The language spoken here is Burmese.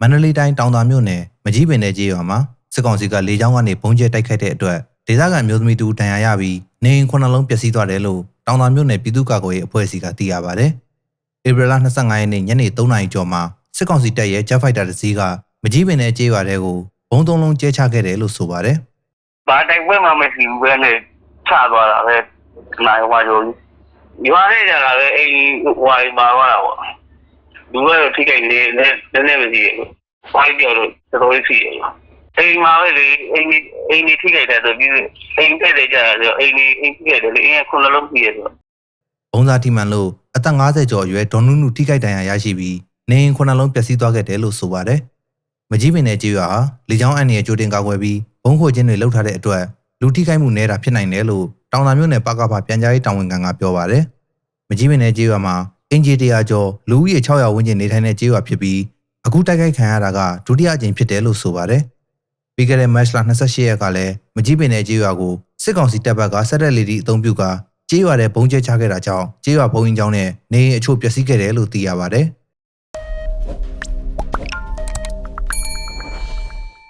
မန္တလေးတိုင်းတောင်သာမြို့နယ်မကြီးပင်နယ်ကျေးရွာမှာစစ်ကောင်စီကလေကြောင်းကနေပုံကျဲတိုက်ခိုက်တဲ့အတွက်ဒေသခံမျိုးသမီးတူတန်ရာရပြီးနေအိမ်ခုနှလုံးပျက်စီးသွားတယ်လို့တောင်သာမြို့နယ်ပြည်သူ့ကာကွယ်ရေးအဖွဲ့အစည်းကသိရပါဗျ။ဧပြီလ25ရက်နေ့ညနေ3နာရီကျော်မှာစစ်ကောင်စီတပ်ရဲ့ Jet Fighter တစ်စီးကမကြီးပင်နယ်ကျေးရွာတဲကိုဘုံသုံးလုံးကျဲချခဲ့တယ်လို့ဆိုပါတယ်။ဘာတိုက်ပွဲမှမရှိဘူးပဲနဲ့ချသွားတာပဲနိုင်ဟွာကြိုရွာနဲ့ကြတာပဲအိမ်ဟွာမှာသွားတာပေါ့ လူကတော့ထိခိုက်နေနေနည်းနည်းမရှိဘူးဟွာပြောတော့တော်တော်ရှိတယ်အိမ်မှာပဲလေအိမ်အိမ်ထိခိုက်တယ်ဆိုပြီးအိမ်တက်တယ်ကြတာဆိုအိမ်အိမ်ထိခိုက်တယ်လေအိမ်ကခုနှလုံးရှိရဆိုဘုံစားတိမှန်လို့အသက်50ကျော်အရွယ်ဒေါ်နုနုထိခိုက်ဒဏ်ရာရရှိပြီးနေအိမ်ခုနှလုံးပျက်စီးသွားခဲ့တယ်လို့ဆိုပါတယ်။မကြီးပင်နယ်ကျေးရွာဟာလေကြောင်းအန်ရဲ့ကြိုတင်ကာကွယ်ပြီးဘုံခိုခြင်းတွေလှုပ်ထားတဲ့အတွက်လူထိခိုက်မှုနည်းတာဖြစ်နိုင်တယ်လို့တောင်သာမြို့နယ်ပကဖပြန်ကြားရေးတာဝန်ခံကပြောပါတယ်။မကြီးပင်နယ်ကျေးရွာမှာ အင်ဂျီတရာကျော်လူဦးရေ600ဝန်းကျင်နေထိုင်တဲ့ကျေးရွာဖြစ်ပြီးအခုတိုက်ခိုက်ခံရတာကဒုတိယအကြိမ်ဖြစ်တယ်လို့ဆိုပါတယ်။ပြီးခဲ့တဲ့မတ်လ28ရက်ကလည်းမကြီးပင်နယ်ကျေးရွာကိုစစ်ကောင်စီတပ်ဘက်ကဆက်ရက်လီဒီအုံပြုကကျေးရွာတဲ့ဘုံကျဲချခဲ့တာကြောင့်ကျေးရွာဘုံရင်ကျောင်းနဲ့နေအိမ်အချို့ပျက်စီးခဲ့တယ်လို့သိရပါတယ်။